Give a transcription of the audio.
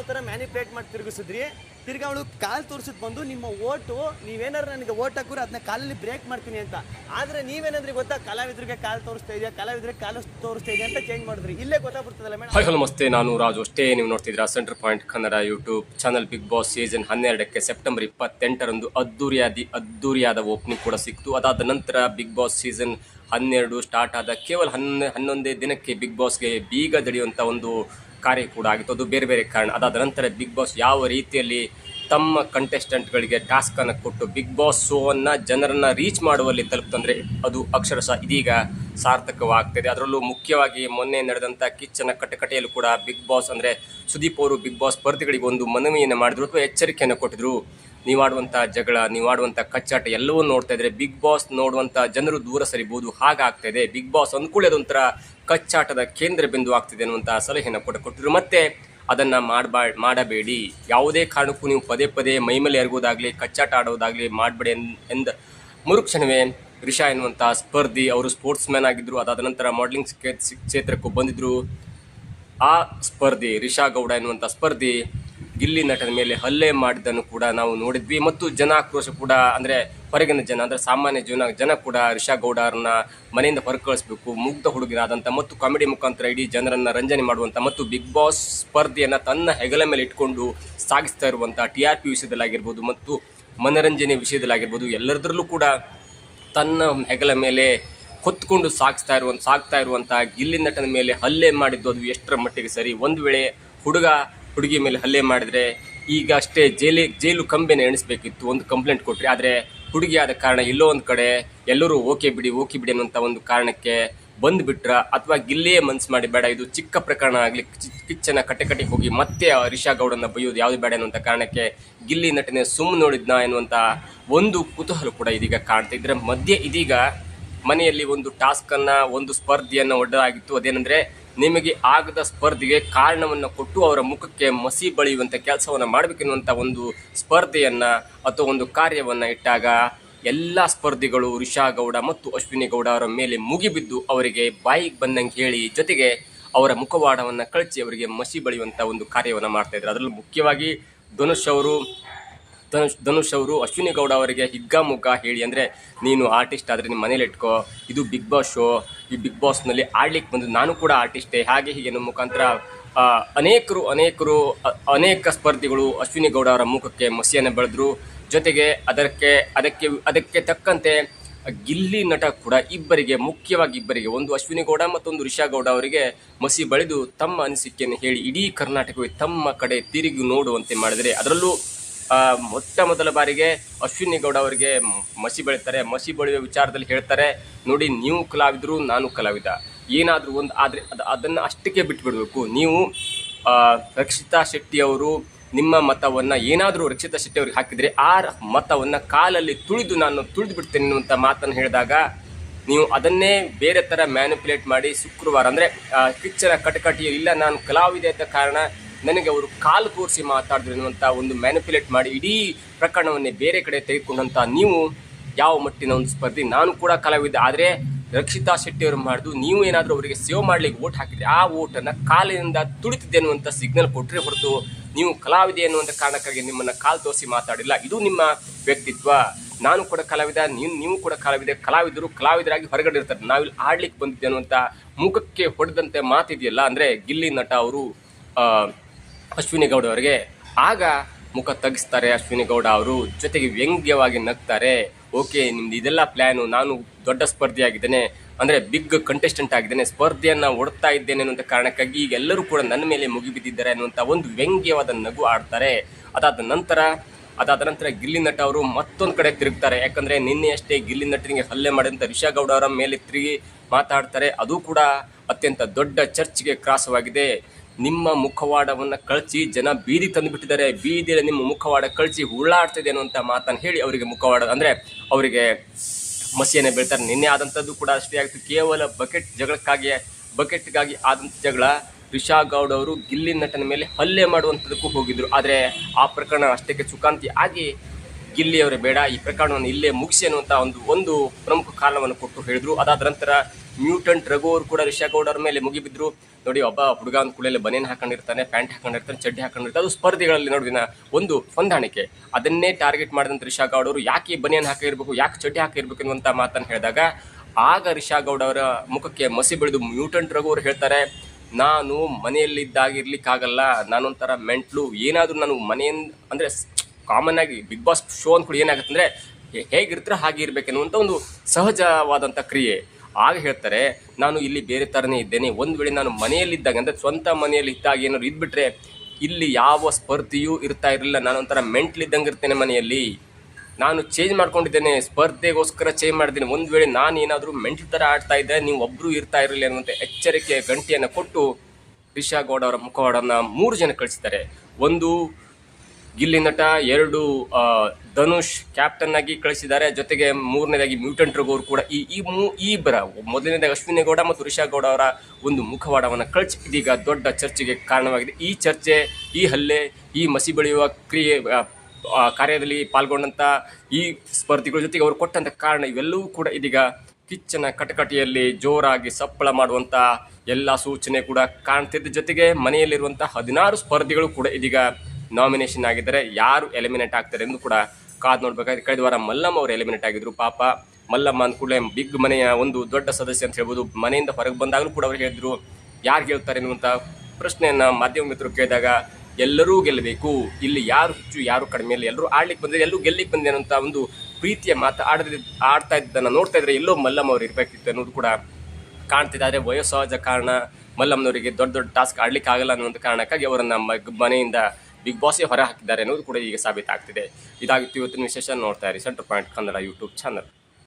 ಯಾವ ಥರ ಮ್ಯಾನಿಪುಲೇಟ್ ಮಾಡಿ ತಿರುಗಿಸಿದ್ರಿ, ತಿರ್ಗಿ ಅವಳು ಕಾಲು ತೋರಿಸಿದ್ ಬಂದು, ನಿಮ್ಮ ಓಟು, ನೀವೇನಾದ್ರು ನನಗೆ ಓಟ್ ಹಾಕಿದ್ರೆ ಅದನ್ನ ಕಾಲಲ್ಲಿ ಬ್ರೇಕ್ ಮಾಡ್ತೀನಿ ಅಂತ. ಆದರೆ ನೀವೇನಂದ್ರೆ ಗೊತ್ತಾ, ಕಲಾವಿದ್ರಿಗೆ ಕಾಲು ತೋರಿಸ್ತಾ ಇದೆಯಾ ಕಲಾವಿದ್ರಿಗೆ ಕಾಲು ತೋರಿಸ್ತಾ ಇದೆಯಾ ಅಂತ ಚೇಂಜ್ ಮಾಡಿದ್ರಿ. ಇಲ್ಲೇ ಗೊತ್ತಾಗ್ಬಿಡ್ತದಲ್ಲ ಮೇಡಮ್? ಹಾಯ್ ನಮಸ್ತೆ. ನಾನು ರಾಜು ಅಷ್ಟೇ. ನೀವು ನೋಡ್ತಿದ್ದೀರಾ centre point Kannada YouTube channel Bigg Boss season ಹನ್ನೆರಡಕ್ಕೆ ಸೆಪ್ಟೆಂಬರ್ ಇಪ್ಪತ್ತೆಂಟರಂದು ಅದ್ದೂರಿಯಾದಿ, ಅದ್ದೂರಿಯಾದ ಓಪನಿಂಗ್ ಕೂಡ ಸಿಕ್ತು ಅದಾದ ನಂತರ ಬಿಗ್ ಬಾಸ್ ಸೀಸನ್ ಹನ್ನೆರಡು ಸ್ಟಾರ್ಟ್ ಆದ ಕೇವಲ ಹನ್ನ, ಹನ್ನೊಂದೇ ದಿನಕ್ಕೆ ಬಿಗ್ ಬಾಸ್ಗೆ ಬೀಗ ದಡಿಯುವಂಥ ಒಂದು ಕಾರ್ಯ ಕೂಡ ಆಗಿತ್ತು. ಅದು ಬೇರೆ ಬೇರೆ ಕಾರಣ. ಅದಾದ ನಂತರ ಬಿಗ್ ಬಾಸ್ ಯಾವ ರೀತಿಯಲ್ಲಿ ತಮ್ಮ ಕಂಟೆಸ್ಟೆಂಟ್ಗಳಿಗೆ ಟಾಸ್ಕನ್ನು ಕೊಟ್ಟು ಬಿಗ್ ಬಾಸ್ ಶೋವನ್ನು ಜನರನ್ನು ರೀಚ್ ಮಾಡುವಲ್ಲಿ ತಲುಪ್ತಂದರೆ ಅದು ಅಕ್ಷರಶಃ ಇದೀಗ ಸಾರ್ಥಕವಾಗ್ತದೆ. ಅದರಲ್ಲೂ ಮುಖ್ಯವಾಗಿ ಮೊನ್ನೆ ನಡೆದಂಥ ಕಿಚ್ಚನ ಕಟಕಟೆಯಲ್ಲೂ ಕೂಡ ಬಿಗ್ ಬಾಸ್ ಅಂದರೆ ಸುದೀಪ್ ಅವರು ಬಿಗ್ ಬಾಸ್ ಸ್ಪರ್ಧಿಗಳಿಗೆ ಒಂದು ಮನವಿಯನ್ನು ಮಾಡಿದ್ರು ಅಥವಾ ಎಚ್ಚರಿಕೆಯನ್ನು ಕೊಟ್ಟಿದ್ರು. ನೀವಾಡುವಂಥ ಜಗಳ ನೀವಾಡುವಂಥ ಕಚ್ಚಾಟ ಎಲ್ಲವೂ ನೋಡ್ತಾ ಇದ್ರೆ ಬಿಗ್ ಬಾಸ್ ನೋಡುವಂಥ ಜನರು ದೂರ ಸರಿಬಹುದು ಹಾಗಾಗ್ತಾ ಇದೆ. ಬಿಗ್ ಬಾಸ್ ಅಂದ್ಕೊಳ್ಳೋದು ಅದೊಂಥರ ಕಚ್ಚಾಟದ ಕೇಂದ್ರ ಬಿಂದು ಆಗ್ತಿದೆ ಅನ್ನುವಂಥ ಸಲಹೆಯನ್ನು ಕೂಡ ಕೊಟ್ಟರು ಮತ್ತೆ ಅದನ್ನ ಮಾಡಬಾ, ಮಾಡಬೇಡಿ. ಯಾವುದೇ ಕಾರಣಕ್ಕೂ ನೀವು ಪದೇ ಪದೇ ಮೈಮೇಲೆ ಎರಗುವುದಾಗಲಿ ಕಚ್ಚಾಟ ಆಡೋದಾಗಲಿ ಮಾಡಬೇಡಿ ಎಂದ ಮುರುಕ್ಷಣವೇ ರಿಷಾ ಎನ್ನುವಂಥ ಸ್ಪರ್ಧಿ ಅವರು ಸ್ಪೋರ್ಟ್ಸ್ ಮ್ಯಾನ್ ಆಗಿದ್ದರು ಅದಾದ ನಂತರ ಮಾಡಲಿಂಗ್ ಕ್ಷೇತ್ರಕ್ಕೂ ಬಂದಿದ್ದರು ಆ ಸ್ಪರ್ಧಿ ರಿಷಾ ಗೌಡ ಎನ್ನುವಂಥ ಸ್ಪರ್ಧಿ ಗಿಲ್ಲಿ ನಟನ ಮೇಲೆ ಹಲ್ಲೆ ಮಾಡಿದ್ದನ್ನು ಕೂಡ ನಾವು ನೋಡಿದ್ವಿ. ಮತ್ತು ಜನ ಆಕ್ರೋಶ ಕೂಡ ಅಂದರೆ ಹೊರಗಿನ ಜನ, ಅಂದರೆ ಸಾಮಾನ್ಯ ಜೀವನ ಜನ ಕೂಡ ರಿಷಾ ಗೌಡ ಅವ್ರನ್ನ ಮನೆಯಿಂದ ಹೊರ ಕಳಿಸ್ಬೇಕು ಮುಗ್ಧ ಹುಡುಗರಾದಂಥ ಮತ್ತು ಕಾಮಿಡಿ ಮುಖಾಂತರ ಇಡೀ ಜನರನ್ನ ರಂಜನೆ ಮಾಡುವಂಥ ಮತ್ತು ಬಿಗ್ ಬಾಸ್ ಸ್ಪರ್ಧೆಯನ್ನು ತನ್ನ ಹೆಗಲ ಮೇಲೆ ಇಟ್ಕೊಂಡು ಸಾಗಿಸ್ತಾ ಇರುವಂಥ ಟಿ ಆರ್ ಪಿ ವಿಷಯದಲ್ಲಾಗಿರ್ಬೋದು ಮತ್ತು ಮನರಂಜನೆ ವಿಷಯದಲ್ಲಾಗಿರ್ಬೋದು, ಎಲ್ಲರದ್ರಲ್ಲೂ ಕೂಡ ತನ್ನ ಹೆಗಲ ಮೇಲೆ ಹೊತ್ಕೊಂಡು ಸಾಗಿಸ್ತಾ ಇರುವಂತ, ಸಾಗ್ತಾ ಇರುವಂಥ ಗಿಲ್ಲಿ ನಟನ ಮೇಲೆ ಹಲ್ಲೆ ಮಾಡಿದ್ದು ಅದು ಎಷ್ಟರ ಮಟ್ಟಿಗೆ ಸರಿ. ಒಂದು ವೇಳೆ ಹುಡುಗ ಹುಡುಗಿ ಮೇಲೆ ಹಲ್ಲೆ ಮಾಡಿದ್ರೆ ಈಗ ಅಷ್ಟೇ ಜೈಲಿ, ಜೈಲು ಕಂಬೆನ ಎಣಿಸ್ಬೇಕಿತ್ತು, ಒಂದು ಕಂಪ್ಲೇಂಟ್ ಕೊಟ್ರಿ. ಆದರೆ ಹುಡುಗಿ ಆದ ಕಾರಣ ಎಲ್ಲೋ ಒಂದು ಕಡೆ ಎಲ್ಲರೂ ಓಕೆ ಬಿಡಿ ಓಕೆ ಬಿಡಿ ಅನ್ನುವಂಥ ಒಂದು ಕಾರಣಕ್ಕೆ ಬಂದುಬಿಟ್ರ. ಅಥವಾ ಗಿಲ್ಲಿಯೇ ಮನ್ಸು ಮಾಡಿ, ಬೇಡ, ಇದು ಚಿಕ್ಕ ಪ್ರಕರಣ ಆಗಲಿ ಕಿಚ್ಚನ ಕಟ್ಟೆ ಹೋಗಿ ಮತ್ತೆ ರಿಷಾ ಗೌಡನ್ನ ಬೈಯೋದು ಯಾವುದು ಬೇಡ ಅನ್ನುವಂಥ ಕಾರಣಕ್ಕೆ ಗಿಲ್ಲಿ ನಟನೆ ಸುಮ್ಮ ನೋಡಿದ್ನ ಎನ್ನುವಂಥ ಒಂದು ಕುತೂಹಲ ಕೂಡ ಇದೀಗ ಕಾಣ್ತಾ ಇದ್ರೆ ಮಧ್ಯೆ ಇದೀಗ ಮನೆಯಲ್ಲಿ ಒಂದು ಟಾಸ್ಕನ್ನು, ಒಂದು ಸ್ಪರ್ಧೆಯನ್ನು ಒಡ್ಡಲಾಗಿತ್ತು ಅದೇನೆಂದ್ರೆ ನಿಮಗೆ ಆಗದ ಸ್ಪರ್ಧೆಗೆ ಕಾರಣವನ್ನು ಕೊಟ್ಟು ಅವರ ಮುಖಕ್ಕೆ ಮಸಿ ಬಳಿಯುವಂಥ ಕೆಲಸವನ್ನು ಮಾಡಬೇಕೆನ್ನುವಂಥ ಒಂದು ಸ್ಪರ್ಧೆಯನ್ನು ಅಥವಾ ಒಂದು ಕಾರ್ಯವನ್ನು ಇಟ್ಟಾಗ ಎಲ್ಲ ಸ್ಪರ್ಧಿಗಳು ರಿಷಾ ಗೌಡ ಮತ್ತು ಅಶ್ವಿನಿ ಗೌಡ ಅವರ ಮೇಲೆ ಮುಗಿಬಿದ್ದು ಅವರಿಗೆ ಬಾಯಿಗೆ ಬಂದಂಗೆ ಹೇಳಿ ಜೊತೆಗೆ ಅವರ ಮುಖವಾಡವನ್ನು ಕಳಚಿ ಅವರಿಗೆ ಮಸಿ ಬಳಿಯುವಂಥ ಒಂದು ಕಾರ್ಯವನ್ನು ಮಾಡ್ತಾಯಿದ್ರು ಅದರಲ್ಲೂ ಮುಖ್ಯವಾಗಿ ಧನುಷ್ ಅವರು ಧನುಷ್ ಧನುಷ್ ಅವರು ಅಶ್ವಿನಿ ಗೌಡ ಅವರಿಗೆ ಹಿಗ್ಗಾಮುಗ್ಗ ಹೇಳಿ ಅಂದರೆ, ನೀನು ಆರ್ಟಿಸ್ಟ್ ಆದರೆ ನಿಮ್ಮ ಮನೇಲಿ ಇಟ್ಕೋ, ಇದು ಬಿಗ್ ಬಾಸ್ ಶೋ ಈ ಬಿಗ್ ಬಾಸ್ನಲ್ಲಿ ಆಡ್ಲಿಕ್ಕೆ ಬಂದು ನಾನು ಕೂಡ ಆರ್ಟಿಸ್ಟೇ ಹಾಗೆ ಹೀಗೆ ನಮ್ಮ ಮುಖಾಂತರ ಅನೇಕರು ಅನೇಕರು ಅನೇಕ ಸ್ಪರ್ಧಿಗಳು ಅಶ್ವಿನಿ ಗೌಡ ಅವರ ಮುಖಕ್ಕೆ ಮಸಿಯನ್ನು ಬೆಳೆದ್ರು. ಜೊತೆಗೆ ಅದಕ್ಕೆ ಅದಕ್ಕೆ ಅದಕ್ಕೆ ತಕ್ಕಂತೆ ಗಿಲ್ಲಿ ನಟ ಕೂಡ ಇಬ್ಬರಿಗೆ, ಮುಖ್ಯವಾಗಿ ಇಬ್ಬರಿಗೆ, ಒಂದು ಅಶ್ವಿನಿ ಗೌಡ ಮತ್ತೊಂದು ರಿಷಾ ಗೌಡ ಅವರಿಗೆ ಮಸಿ ಬಳಿದು ತಮ್ಮ ಅನಿಸಿಕೆಯನ್ನು ಹೇಳಿ ಇಡೀ ಕರ್ನಾಟಕವೇ ತಮ್ಮ ಕಡೆ ತಿರುಗಿ ನೋಡುವಂತೆ ಮಾಡಿದರೆ, ಅದರಲ್ಲೂ ಮೊಟ್ಟ ಮೊದಲ ಬಾರಿಗೆ ಅಶ್ವಿನಿ ಗೌಡ ಅವರಿಗೆ ಮಸಿ ಬೆಳಿತಾರೆ. ಮಸಿ ಬೆಳೆಯುವ ವಿಚಾರದಲ್ಲಿ ಹೇಳ್ತಾರೆ, ನೋಡಿ, ನೀವು ಕಲಾವಿದರು, ನಾನು ಕಲಾವಿದ. ಏನಾದರೂ ಒಂದು ಆದರೆ ಅದು, ಅದನ್ನು ಅಷ್ಟಕ್ಕೆ ಬಿಟ್ಬಿಡಬೇಕು. ನೀವು ರಕ್ಷಿತಾ ಶೆಟ್ಟಿ ಅವರು ನಿಮ್ಮ ಮತವನ್ನು ಏನಾದರೂ ರಕ್ಷಿತಾ ಶೆಟ್ಟಿ ಅವ್ರಿಗೆ ಹಾಕಿದರೆ, ಆ ಮತವನ್ನು ಕಾಲಲ್ಲಿ ತುಳಿದು ನಾನು ತುಳಿದು ಬಿಡ್ತೇನೆ ಅನ್ನುವಂಥ ಮಾತನ್ನು ಹೇಳಿದಾಗ, ನೀವು ಅದನ್ನೇ ಬೇರೆ ಥರ ಮ್ಯಾನಿಪ್ಯುಲೇಟ್ ಮಾಡಿ ಶುಕ್ರವಾರ ಅಂದರೆ ಕಿಚ್ಚನ ಕಟಕಟಿ ಇಲ್ಲ ನಾನು ಕಲಾವಿದೆ ಅಂತ ಕಾರಣ ನನಗೆ ಅವರು ಕಾಲು ತೋರಿಸಿ ಮಾತಾಡಿದ್ರು ಎನ್ನುವಂಥ ಒಂದು ಮ್ಯಾನಿಪ್ಯುಲೇಟ್ ಮಾಡಿ ಇಡೀ ಪ್ರಕರಣವನ್ನೇ ಬೇರೆ ಕಡೆ ತೆಗೆದುಕೊಂಡಂಥ ನೀವು ಯಾವ ಮಟ್ಟಿನ ಒಂದು ಸ್ಪರ್ಧೆ? ನಾನು ಕೂಡ ಕಲಾವಿದ ಆದರೆ ರಕ್ಷಿತಾ ಶೆಟ್ಟಿ ಅವರು ಮಾಡಿದ್ದು, ನೀವು ಏನಾದರೂ ಅವರಿಗೆ ಸೇವ್ ಮಾಡಲಿಕ್ಕೆ ಓಟ್ ಹಾಕಿದ್ರೆ ಆ ಓಟನ್ನು ಕಾಲಿನಿಂದ ತುಳಿತಿದ್ದೆ ಅನ್ನುವಂಥ ಸಿಗ್ನಲ್ ಕೊಟ್ಟರೆ ಹೊರತು ನೀವು ಕಲಾವಿದೆ ಅನ್ನುವಂಥ ಕಾರಣಕ್ಕಾಗಿ ನಿಮ್ಮನ್ನು ಕಾಲು ತೋರಿಸಿ ಮಾತಾಡಿಲ್ಲ. ಇದು ನಿಮ್ಮ ವ್ಯಕ್ತಿತ್ವ. ನಾನು ಕೂಡ ಕಲಾವಿದ ನೀವು ನೀವು ಕೂಡ ಕಲಾವಿದೆ, ಕಲಾವಿದರು ಕಲಾವಿದರಾಗಿ ಹೊರಗಡೆ ಇರ್ತಾರೆ ನಾವಿಲ್ಲಿ ಆಡ್ಲಿಕ್ಕೆ ಬಂದಿದ್ದೆ ಅನ್ನುವಂಥ ಮುಖಕ್ಕೆ ಹೊಡೆದಂತೆ ಮಾತಿದೆಯಲ್ಲ, ಅಂದರೆ ಗಿಲ್ಲಿ ನಟ ಅವರು ಅಶ್ವಿನಿ ಗೌಡ ಅವರಿಗೆ. ಆಗ ಮುಖ ತಗ್ಗಿಸ್ತಾರೆ ಅಶ್ವಿನಿ ಗೌಡ ಅವರು. ಜೊತೆಗೆ ವ್ಯಂಗ್ಯವಾಗಿ ನಗ್ತಾರೆ. ಓಕೆ, ನಿಮ್ದು ಇದೆಲ್ಲ ಪ್ಲ್ಯಾನು ನಾನು ದೊಡ್ಡ ಸ್ಪರ್ಧಿಯಾಗಿದ್ದೇನೆ ಅಂದರೆ ಬಿಗ್ ಕಂಟೆಸ್ಟೆಂಟ್ ಆಗಿದ್ದೇನೆ. ಸ್ಪರ್ಧೆಯನ್ನು ಒಡ್ತಾ ಇದ್ದೇನೆ ಅನ್ನುವಂಥ ಕಾರಣಕ್ಕಾಗಿ ಈಗ ಎಲ್ಲರೂ ಕೂಡ ನನ್ನ ಮೇಲೆ ಮುಗಿಬಿದ್ದಿದ್ದಾರೆ ಅನ್ನುವಂಥ ಒಂದು ವ್ಯಂಗ್ಯವಾದ ನಗು ಆಡ್ತಾರೆ. ಅದಾದ ನಂತರ ಅದಾದ ನಂತರ ಗಿಲ್ಲಿ ನಟ ಅವರು ಮತ್ತೊಂದು ಕಡೆ ತಿರುಗ್ತಾರೆ. ಯಾಕಂದರೆ ನಿನ್ನೆ ಅಷ್ಟೇ ಗಿಲ್ಲಿ ನಟನಿಗೆ ಹಲ್ಲೆ ಮಾಡಿದಂಥ ರಿಷಾ ಗೌಡ ಅವರ ಮೇಲೆ ತಿರುಗಿ ಮಾತಾಡ್ತಾರೆ. ಅದು ಕೂಡ ಅತ್ಯಂತ ದೊಡ್ಡ ಚರ್ಚ್ಗೆ ಕ್ರಾಸವಾಗಿದೆ. ನಿಮ್ಮ ಮುಖವಾಡವನ್ನು ಕಳಚಿ ಜನ ಬೀದಿ ತಂದುಬಿಟ್ಟಿದ್ದಾರೆ ಬೀದಿಯಲ್ಲಿ ನಿಮ್ಮ ಮುಖವಾಡ ಕಳಚಿ ಉಳ್ಳಾಡ್ತಿದೆ ಅನ್ನುವಂಥ ಮಾತನ್ನು ಹೇಳಿ ಅವರಿಗೆ ಮುಖವಾಡ ಅಂದರೆ ಅವರಿಗೆ ಮಸಿಯನ್ನು ಬೀಳ್ತಾರೆ. ನಿನ್ನೆ ಆದಂಥದ್ದು ಕೂಡ ಅಷ್ಟೇ ಆಗ್ತದೆ ಕೇವಲ ಬಕೆಟ್ ಜಗಳಕ್ಕಾಗಿ ಬಕೆಟ್ಗಾಗಿ ಆದಂಥ ಜಗಳ ರಿಷಾ ಗೌಡ್ ಅವರು ಗಿಲ್ಲಿ ನಟನ ಮೇಲೆ ಹಲ್ಲೆ ಮಾಡುವಂಥದ್ದಕ್ಕೂ ಹೋಗಿದ್ದರು ಆದರೆ ಆ ಪ್ರಕರಣ ಅಷ್ಟಕ್ಕೆ ಚುಕಾಂತಿ ಆಗಿ ಗಿಲ್ಲಿಯವರೇ ಬೇಡ. ಈ ಪ್ರಕರಣವನ್ನು ಇಲ್ಲೇ ಮುಗಿಸಿ ಅನ್ನುವಂಥ ಒಂದು ಒಂದು ಪ್ರಮುಖ ಕಾರಣವನ್ನು ಕೊಟ್ಟು ಹೇಳಿದ್ರು. ಅದಾದ ನಂತರ ಮ್ಯೂಟೆಂಟ್ ರಘು ಅವರು ಕೂಡ ರಿಷಾ ಗೌಡ್ ಅವ್ರ ಮೇಲೆ ಮುಗಿಬಿದ್ರು. ನೋಡಿ, ಒಬ್ಬ ಹುಡುಗ ಅಂದ ಕೂಡಲೇ ಬನೇನ್ ಹಾಕೊಂಡಿರ್ತಾನೆ, ಪ್ಯಾಂಟ್ ಹಾಕೊಂಡಿರ್ತಾನೆ, ಚಡ್ಡಿ ಹಾಕೊಂಡಿರ್ತಾನೆ. ಅದು ಸ್ಪರ್ಧೆಗಳಲ್ಲಿ ನೋಡಿನ ಒಂದು ಹೊಂದಾಣಿಕೆ. ಅದನ್ನೇ ಟಾರ್ಗೆಟ್ ಮಾಡಿದಂಥ ರಿಷಾ ಗೌಡ್ ಅವರು ಯಾಕೆ ಬನಿಯನ್ ಹಾಕಿರ್ಬೇಕು, ಯಾಕೆ ಚಡ್ಡಿ ಹಾಕಿರ್ಬೇಕು ಅನ್ನುವಂಥ ಮಾತನ್ನು ಹೇಳಿದಾಗ, ಆಗ ರಿಷಾ ಗೌಡ್ ಅವರ ಮುಖಕ್ಕೆ ಮಸಿ ಬೆಳೆದು ಮ್ಯೂಟೆಂಟ್ ರಘು ಅವರು ಹೇಳ್ತಾರೆ, ನಾನು ಮನೆಯಲ್ಲಿದ್ದಾಗಿರ್ಲಿಕ್ಕಾಗಲ್ಲ, ನಾನೊಂಥರ ಮೆಂಟ್ಲು. ಏನಾದರೂ ನಾನು ಮನೆಯಿಂದ, ಅಂದರೆ ಕಾಮನ್ ಆಗಿ ಬಿಗ್ ಬಾಸ್ ಶೋ ಅಂದ್ಕೊಂಡು ಏನಾಗುತ್ತೆ ಅಂದರೆ ಹೇಗಿರ್ತಾರೆ ಹಾಗೆ ಇರಬೇಕೆನ್ನುವಂಥ ಒಂದು ಸಹಜವಾದಂಥ ಕ್ರಿಯೆ. ಆಗ ಹೇಳ್ತಾರೆ, ನಾನು ಇಲ್ಲಿ ಬೇರೆ ಥರನೇ ಇದ್ದೇನೆ. ಒಂದು ವೇಳೆ ನಾನು ಮನೆಯಲ್ಲಿದ್ದಾಗ, ಅಂದರೆ ಸ್ವಂತ ಮನೆಯಲ್ಲಿ ಇದ್ದಾಗ ಏನಾದ್ರು ಇದ್ಬಿಟ್ರೆ, ಇಲ್ಲಿ ಯಾವ ಸ್ಪರ್ಧೆಯೂ ಇರ್ತಾ ಇರಲಿಲ್ಲ. ನಾನು ಒಂಥರ ಮೆಂಟ್ಲ್ ಇದ್ದಂಗೆ ಇರ್ತೇನೆ ಮನೆಯಲ್ಲಿ. ನಾನು ಚೇಂಜ್ ಮಾಡ್ಕೊಂಡಿದ್ದೇನೆ. ಸ್ಪರ್ಧೆಗೋಸ್ಕರ ಚೇಂಜ್ ಮಾಡಿದ್ದೀನಿ. ಒಂದು ವೇಳೆ ನಾನು ಏನಾದರೂ ಮೆಂಟ್ಲ್ ಥರ ಆಡ್ತಾ ಇದ್ದರೆ ನೀವು ಒಬ್ಬರು ಇರ್ತಾ ಇರಲಿಲ್ಲ ಅನ್ನುವಂಥ ಎಚ್ಚರಿಕೆಯ ಗಂಟೆಯನ್ನು ಕೊಟ್ಟು ರಿಷಾ ಗೌಡ ಅವರ ಮುಖವಾಡನ್ನು ಮೂರು ಜನ ಕಳಿಸಿದ್ದಾರೆ ಒಂದು ಗಿಲ್ಲಿ ನಟ, ಎರಡು ಧನುಷ್ ಕ್ಯಾಪ್ಟನ್ ಆಗಿ ಕಳಿಸಿದ್ದಾರೆ. ಜೊತೆಗೆ ಮೂರನೇದಾಗಿ ಮ್ಯೂಟೆಂಟ್ ರಘುವರು ಕೂಡ ಈ ಈ ಮೂ, ಈ ಇಬ್ಬರ ಮೊದಲನೇದಾಗಿ ಅಶ್ವಿನಿಗೌಡ ಮತ್ತು ರಿಷಾ ಗೌಡ ಅವರ ಒಂದು ಮುಖವಾಡವನ್ನು ಕಳಚಿ ಇದೀಗ ದೊಡ್ಡ ಚರ್ಚೆಗೆ ಕಾರಣವಾಗಿದೆ. ಈ ಚರ್ಚೆ, ಈ ಹಲ್ಲೆ, ಈ ಮಸಿ ಬೆಳೆಯುವ ಕ್ರಿಯೆ ಕಾರ್ಯದಲ್ಲಿ ಪಾಲ್ಗೊಂಡಂಥ ಈ ಸ್ಪರ್ಧಿಗಳ ಜೊತೆಗೆ ಅವರು ಕೊಟ್ಟಂಥ ಕಾರಣ ಇವೆಲ್ಲವೂ ಕೂಡ ಇದೀಗ ಕಿಚ್ಚನ ಕಟಕಟಿಯಲ್ಲಿ ಜೋರಾಗಿ ಸಪ್ಪಳ ಮಾಡುವಂಥ ಎಲ್ಲ ಸೂಚನೆ ಕೂಡ ಕಾಣ್ತಿದ್ದ ಜೊತೆಗೆ ಮನೆಯಲ್ಲಿರುವಂಥ ಹದಿನಾರು ಸ್ಪರ್ಧಿಗಳು ಕೂಡ ಇದೀಗ ನಾಮಿನೇಷನ್ ಆಗಿದ್ದಾರೆ. ಯಾರು ಎಲಿಮಿನೇಟ್ ಆಗ್ತಾರೆ ಎಂದು ಕೂಡ ಕಾದು ನೋಡ್ಬೇಕಾದ್ರೆ ಕಳೆದ ವಾರ ಮಲ್ಲಮ್ಮ ಅವರು ಎಲಿಮಿನೇಟ್ ಆಗಿದ್ರು. ಪಾಪ ಮಲ್ಲಮ್ಮ ಅಂದ ಕೂಡಲೇ ಬಿಗ್ ಮನೆಯ ಒಂದು ದೊಡ್ಡ ಸದಸ್ಯ ಅಂತ ಹೇಳ್ಬೋದು. ಮನೆಯಿಂದ ಹೊರಗೆ ಬಂದಾಗಲೂ ಕೂಡ ಅವ್ರು ಹೇಳಿದ್ರು. ಯಾರು ಗೆಲ್ತಾರೆ ಅನ್ನುವಂಥ ಪ್ರಶ್ನೆಯನ್ನು ಮಾಧ್ಯಮ ಮಿತ್ರರು ಕೇಳಿದಾಗ ಎಲ್ಲರೂ ಗೆಲ್ಲಬೇಕು. ಇಲ್ಲಿ ಯಾರು ಹೆಚ್ಚು, ಯಾರು ಕಡಿಮೆ ಇಲ್ಲ. ಎಲ್ಲರೂ ಆಡ್ಲಿಕ್ಕೆ ಬಂದರೆ ಎಲ್ಲರೂ ಗೆಲ್ಲಿಕ್ಕೆ ಬಂದೆ ಅನ್ನೋಂಥ ಒಂದು ಪ್ರೀತಿಯ ಮಾತು ಆಡದ, ಆಡ್ತಾ ಇದ್ದನ್ನು ನೋಡ್ತಾ ಇದ್ರೆ ಎಲ್ಲೋ ಮಲ್ಲಮ್ಮ ಅವರು ಇರಬೇಕಿತ್ತು ಅನ್ನೋದು ಕೂಡ ಕಾಣ್ತಿದೆ. ಆದರೆ ವಯೋಸಹಜ ಕಾರಣ ಮಲ್ಲಮ್ಮನವರಿಗೆ ದೊಡ್ಡ ದೊಡ್ಡ ಟಾಸ್ಕ್ ಆಡ್ಲಿಕ್ಕೆ ಆಗಲ್ಲ ಅನ್ನುವಂಥ ಕಾರಣಕ್ಕಾಗಿ ಅವರನ್ನು ಮನೆಯಿಂದ ಬಿಗ್ ಬಾಸೇ ಹೊರ ಹಾಕಿದ್ದಾರೆ ಅನ್ನೋದು ಕೂಡ ಈಗ ಸಾಬೀತಾಗ್ತಿದೆ. ಇದಾಗಿತ್ತು ಇವತ್ತಿನ ವಿಶೇಷ ನೋಡ್ತಾ ಇರಿ. Centre point Kannada YouTube channel